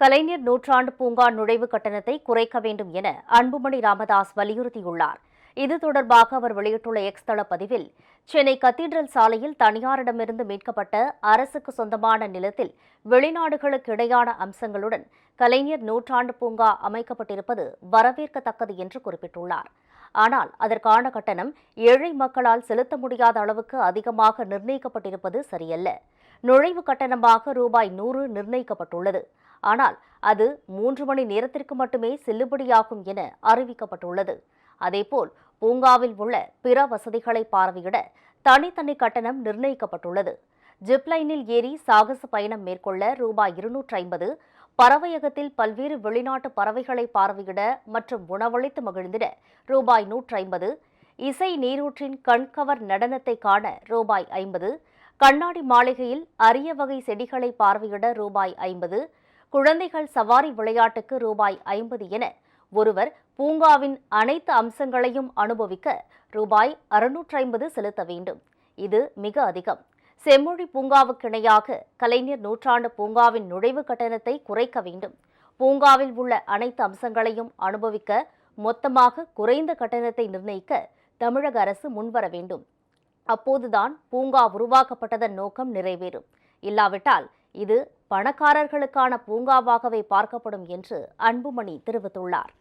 கலைஞர் நூற்றாண்டு பூங்கா நுழைவு கட்டணத்தை குறைக்க வேண்டும் என அன்புமணி ராமதாஸ் வலியுறுத்தியுள்ளார். இது தொடர்பாக அவர் வெளியிட்டுள்ள எக்ஸ் தள பதிவில் சென்னை கத்தீட்ரல் சாலையில் தனியாரிடமிருந்து மீட்கப்பட்ட அரசுக்கு சொந்தமான நிலத்தில் வெளிநாடுகளுக்கு இடையான அம்சங்களுடன் கலைஞர் நூற்றாண்டு பூங்கா அமைக்கப்பட்டிருப்பது வரவேற்கத்தக்கது என்று குறிப்பிட்டுள்ளார். ஆனால் அதற்கான கட்டணம் ஏழை மக்களால் செலுத்த முடியாத அளவுக்கு அதிகமாக நிர்ணயிக்கப்பட்டிருப்பது சரியல்ல. நுழைவு கட்டணமாக ரூபாய் நூறு நிர்ணயிக்கப்பட்டுள்ளது. ஆனால் அது மூன்று மணி நேரத்திற்கு மட்டுமே செல்லுபடியாகும் என அறிவிக்கப்பட்டுள்ளது. அதேபோல் பூங்காவில் உள்ள பிற வசதிகளை பார்வையிட தனித்தனி கட்டணம் நிர்ணயிக்கப்பட்டுள்ளது. ஜிப்லைனில் ஏறி சாகச பயணம் மேற்கொள்ள ரூபாய் இருநூற்றி ஐம்பது பறவையகத்தில் பல்வேறு வெளிநாட்டு பறவைகளை பார்வையிட மற்றும் உணவளித்து மகிழ்ந்திட ரூபாய் நூற்றி ஐம்பது இசை நீரூற்றின் கண்கவர் நடனத்தை காண ரூபாய் ஐம்பது கண்ணாடி மாளிகையில் அரிய வகை செடிகளை பார்வையிட ரூபாய் ஐம்பது குழந்தைகள் சவாரி விளையாட்டுக்கு ரூபாய் ஐம்பது என ஒருவர் பூங்காவின் அனைத்து அம்சங்களையும் அனுபவிக்க ரூபாய் அறுநூற்றி ஐம்பது செலுத்த வேண்டும். இது மிக அதிகம். செம்மொழி பூங்காவுக்கிணையாக கலைஞர் நூற்றாண்டு பூங்காவின் நுழைவு கட்டணத்தை குறைக்க வேண்டும். பூங்காவில் உள்ள அனைத்து அம்சங்களையும் அனுபவிக்க மொத்தமாக குறைந்த கட்டணத்தை நிர்ணயிக்க தமிழக அரசு முன்வர வேண்டும். அப்போதுதான் பூங்கா உருவாக்கப்பட்டதன் நோக்கம் நிறைவேறும். இல்லாவிட்டால் இது பணக்காரர்களுக்கான பூங்காவாகவே பார்க்கப்படும் என்று அன்புமணி தெரிவித்துள்ளார்.